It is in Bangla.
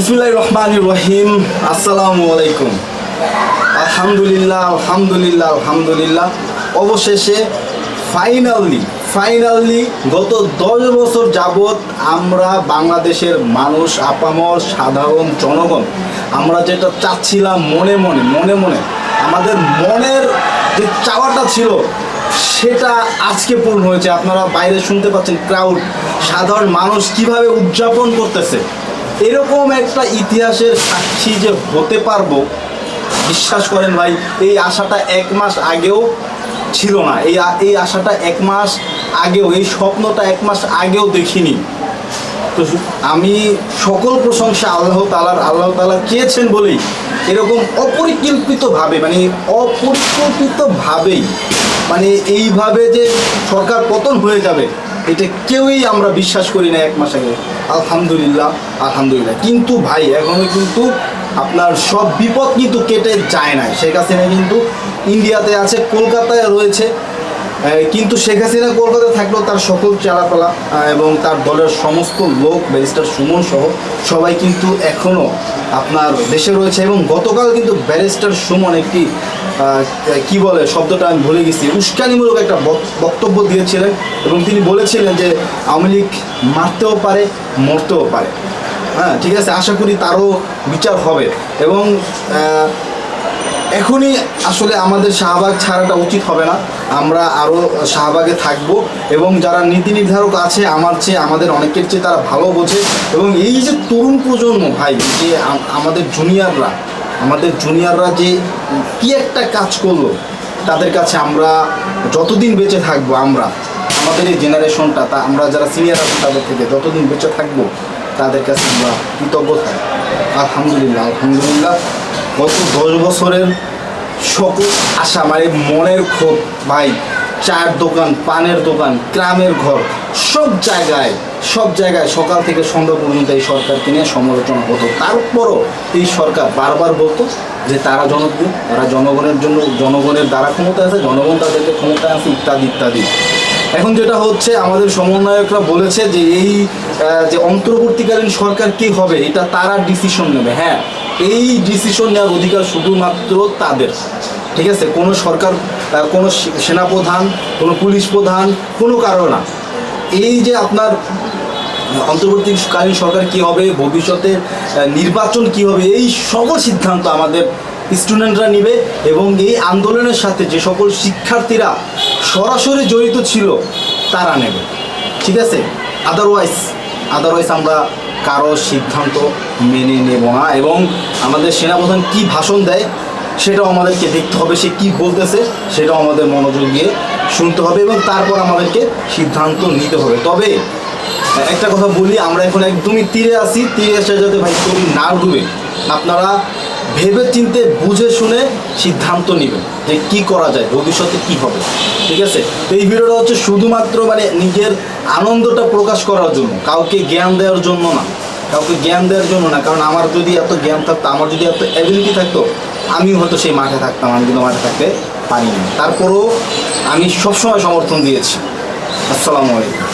বিসমুল্লাহ রহমান রহিম আসসালামু আলাইকুম আলহামদুলিল্লাহ আলহামদুলিল্লাহ আলহামদুলিল্লাহ অবশেষে ফাইনালি ফাইনালি গত দশ বছর যাবৎ আমরা বাংলাদেশের মানুষ, আপামর, সাধারণ জনগণ, আমরা যেটা চাচ্ছিলাম মনে মনে মনে মনে, আমাদের মনের যে চাওয়াটা ছিল, সেটা আজকে পূর্ণ হয়েছে। আপনারা বাইরে শুনতে পাচ্ছেন ক্রাউড সাধারণ মানুষ কীভাবে উদযাপন করতেছে। এরকম একটা ইতিহাসের সাক্ষী যে হতে পারব, বিশ্বাস করেন ভাই, এই আশাটা এক মাস আগেও ছিল না। এই এই আশাটা এক মাস আগেও, এই স্বপ্নটা এক মাস আগেও দেখিনি। তো আমি সকল প্রশংসা আল্লাহ তালার আল্লাহ তালা চেয়েছেন বলেই এরকম অপরিকল্পিতভাবে মানে অপরিকল্পিতভাবেই মানে এইভাবে যে সরকার পতন হয়ে যাবে, এটা কেউই আমরা বিশ্বাস করি না এক মাস আগে। আলহামদুলিল্লাহ আলহামদুলিল্লাহ। কিন্তু ভাই, এখনও কিন্তু আপনার সব বিপদ কিন্তু কেটে যায় না শেখ হাসিনা কিন্তু ইন্ডিয়াতে আছে, কলকাতায় রয়েছে। কিন্তু শেখ হাসিনা কলকাতায় থাকলেও তার সকল চালাপালা এবং তার দলের সমস্ত লোক, ব্যারিস্টার সুমন সহ সবাই কিন্তু এখনও আপনার দেশে রয়েছে। এবং গতকাল কিন্তু ব্যারিস্টার সুমন একটি কি বলে, শব্দটা আমি ভুলে গেছি। উস্কানিমূলক একটা বক- বক্তব্য দিয়েছিলেন এবং তিনি বলেছিলেন যে আওয়ামী লীগ মারতেও পারে, মরতেও পারে। হ্যাঁ ঠিক আছে, আশা করি তারও বিচার হবে। এবং এখনই আসলে আমাদের শাহবাগ ছাড়াটা উচিত হবে না। আমরা আরও শাহবাগে থাকব এবং যারা নীতি নির্ধারক আছে, আমার চেয়ে, আমাদের অনেকের চেয়ে তারা ভালো বোঝে। এবং এই যে তরুণ প্রজন্ম ভাই, যে আমাদের জুনিয়ররা আমাদের জুনিয়ররা যে কি একটা কাজ করল, তাদের কাছে আমরা যতদিন বেঁচে থাকব আমরা, আমাদের এই জেনারেশনটা তা আমরা যারা সিনিয়র আছি তাদের থেকে যতদিন বেঁচে থাকব, তাদের কাছে আমরা কৃতজ্ঞ থাকব আলহামদুলিল্লাহ আলহামদুলিল্লাহ। গত দশ বছরের সকল আশা মানে মনের ক্ষোভ, ভাই চায়ের দোকান, পানের দোকান, গ্রামের ঘর, সব জায়গায় সব জায়গায় সকাল থেকে সন্ধ্যা পর্যন্ত এই সরকারকে নিয়ে সমালোচনা হতো। তারপরও এই সরকার বারবার বলতো যে তারা জনপ্রিয়, তারা জনগণের জন্য, জনগণের দ্বারা ক্ষমতা আছে, জনগণ তাদেরকে ক্ষমতা আছে, ইত্যাদি ইত্যাদি। এখন যেটা হচ্ছে, আমাদের সমন্বয়করা বলেছে যে এই যে অন্তর্বর্তীকালীন সরকার কি হবে, এটা তারা ডিসিশন নেবে। হ্যাঁ এই ডিসিশন নেওয়ার অধিকার শুধুমাত্র তাদের। ঠিক আছে? কোনো সরকার কোনো সেনাপ্রধান, কোনো পুলিশ প্রধান, কোনো কারও না। এই যে আপনার অন্তর্বর্তীকালীন সরকার কি হবে, ভবিষ্যতে নির্বাচন কি হবে, এই সকল সিদ্ধান্ত আমাদের স্টুডেন্টরা নিবে এবং এই আন্দোলনের সাথে যে সকল শিক্ষার্থীরা সরাসরি জড়িত ছিল, তারা নেবে। ঠিক আছে? আদারওয়াইজ আদারওয়াইজ আমরা কারও সিদ্ধান্ত মেনে নেব না এবং আমাদের সেনাপ্রধান কি ভাষণ দেয় সেটাও আমাদেরকে দেখতে হবে, সে কী বলতেছে সেটাও আমাদের মনোযোগ দিয়ে শুনতে হবে এবং তারপর আমাদেরকে সিদ্ধান্ত নিতে হবে। তবে একটা কথা বলি, আমরা এখন একদমই তীরে আসি তীরে এসে যাতে ভাই তুমি না ডুবে, আপনারা ভেবে চিনতে বুঝে শুনে সিদ্ধান্ত নেবেন যে কি করা যায়, ভবিষ্যতে কি হবে। ঠিক আছে? তো এই ভিডিওটা হচ্ছে শুধুমাত্র মানে নিজের আনন্দটা প্রকাশ করার জন্য, কাউকে জ্ঞান দেওয়ার জন্য না। কাউকে জ্ঞান দেওয়ার জন্য না, কারণ আমার যদি এত জ্ঞান থাকতো, আমার যদি এত অ্যাবিলিটি থাকতো, আমিও হয়তো সেই মাঠে থাকতাম, আমি কিন্তু মাঠে থাকতে পারিনি। তারপরেও আমি সবসময় সমর্থন দিয়েছি। আসসালামু আলাইকুম।